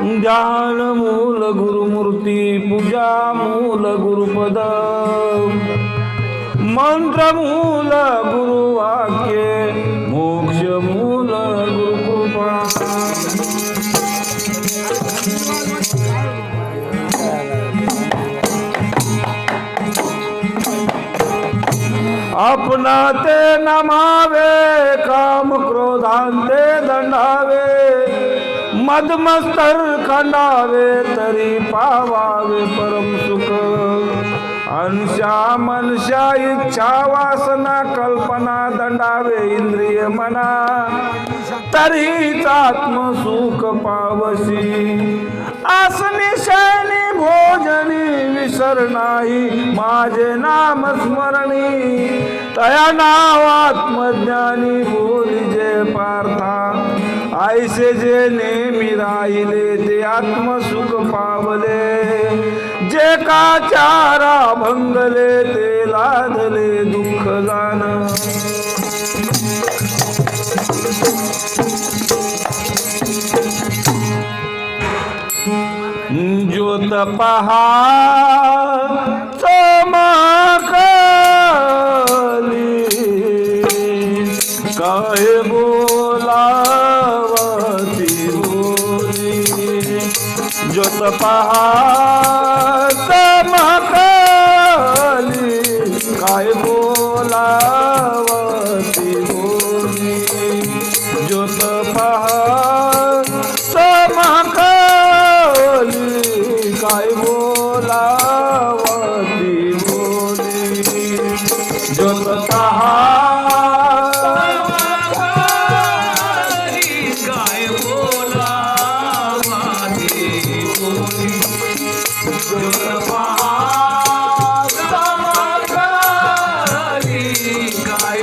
ध्यान मूल गुरुमूर्ती पूजा मूल गुरुपद. मंत्र मूल गुरुवाक्य मोक्ष मूल गुरुकृपा. अपना ते नमावे काम क्रोधांते दंडावे. मदमस्तर खंडावे तरी पावावे परम सुख. अंशा मनशा इच्छा वासना कल्पना दंडावे इंद्रिय मना. तरीच आत्मसुख पावसी आसनी शैनी भोजनी विसर नाही माझे नाम स्मरणी. तया नाव आत्मज्ञानी बोली पार्था. ऐसे जे नेहमी राहिले ते आत्मसुख पावले. जे का चारा भंगले ते लादले दुःख जाण ज्योत पहा काय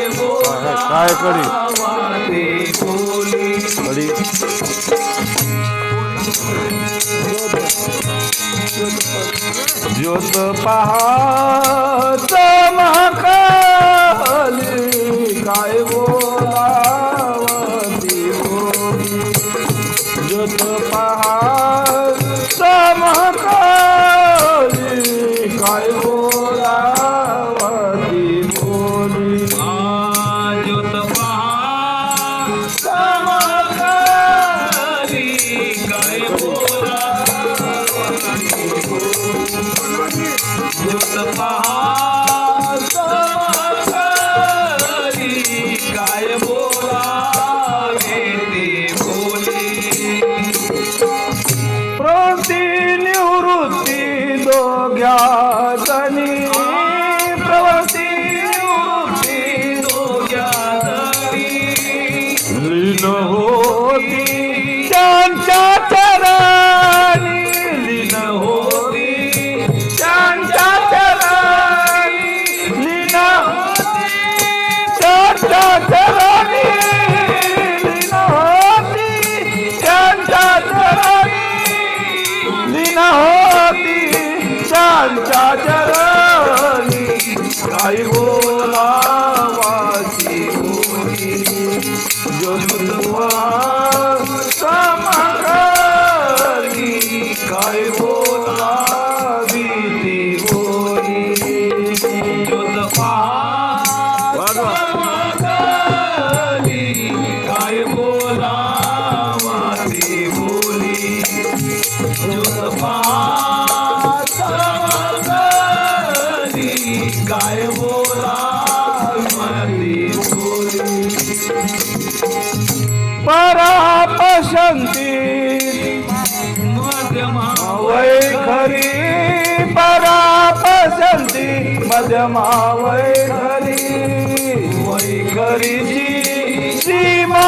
बोला काय कडी बोली कडी ज्योत पहा चमकली काय बोलावती সহ वै खरी परापशंती मध्यमा वै खरी वै खरीची सीमा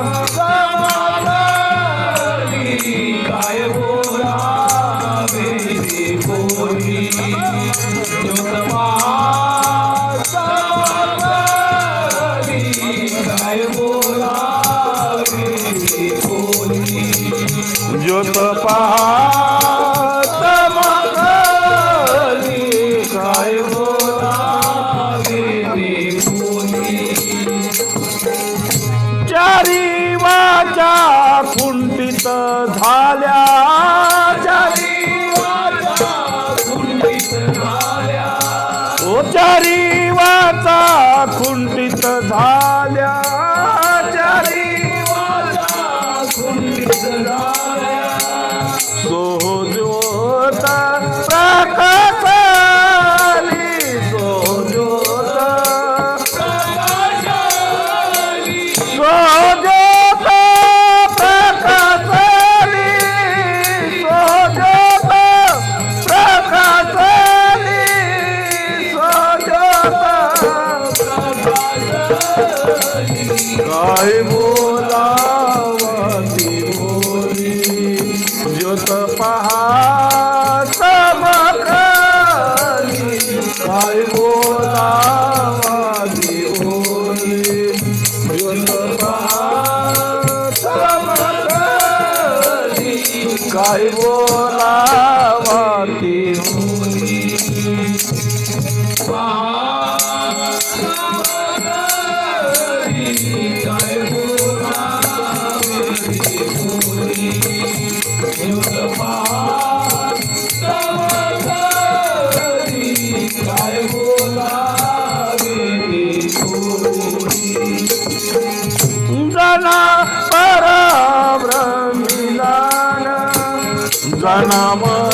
चारी वाचा खुंटित झाला. हय बोलावती बोली ज्योत पहात बकली हय बोलावती बोली ज्योत पहात बकली काय बोलावती 在那么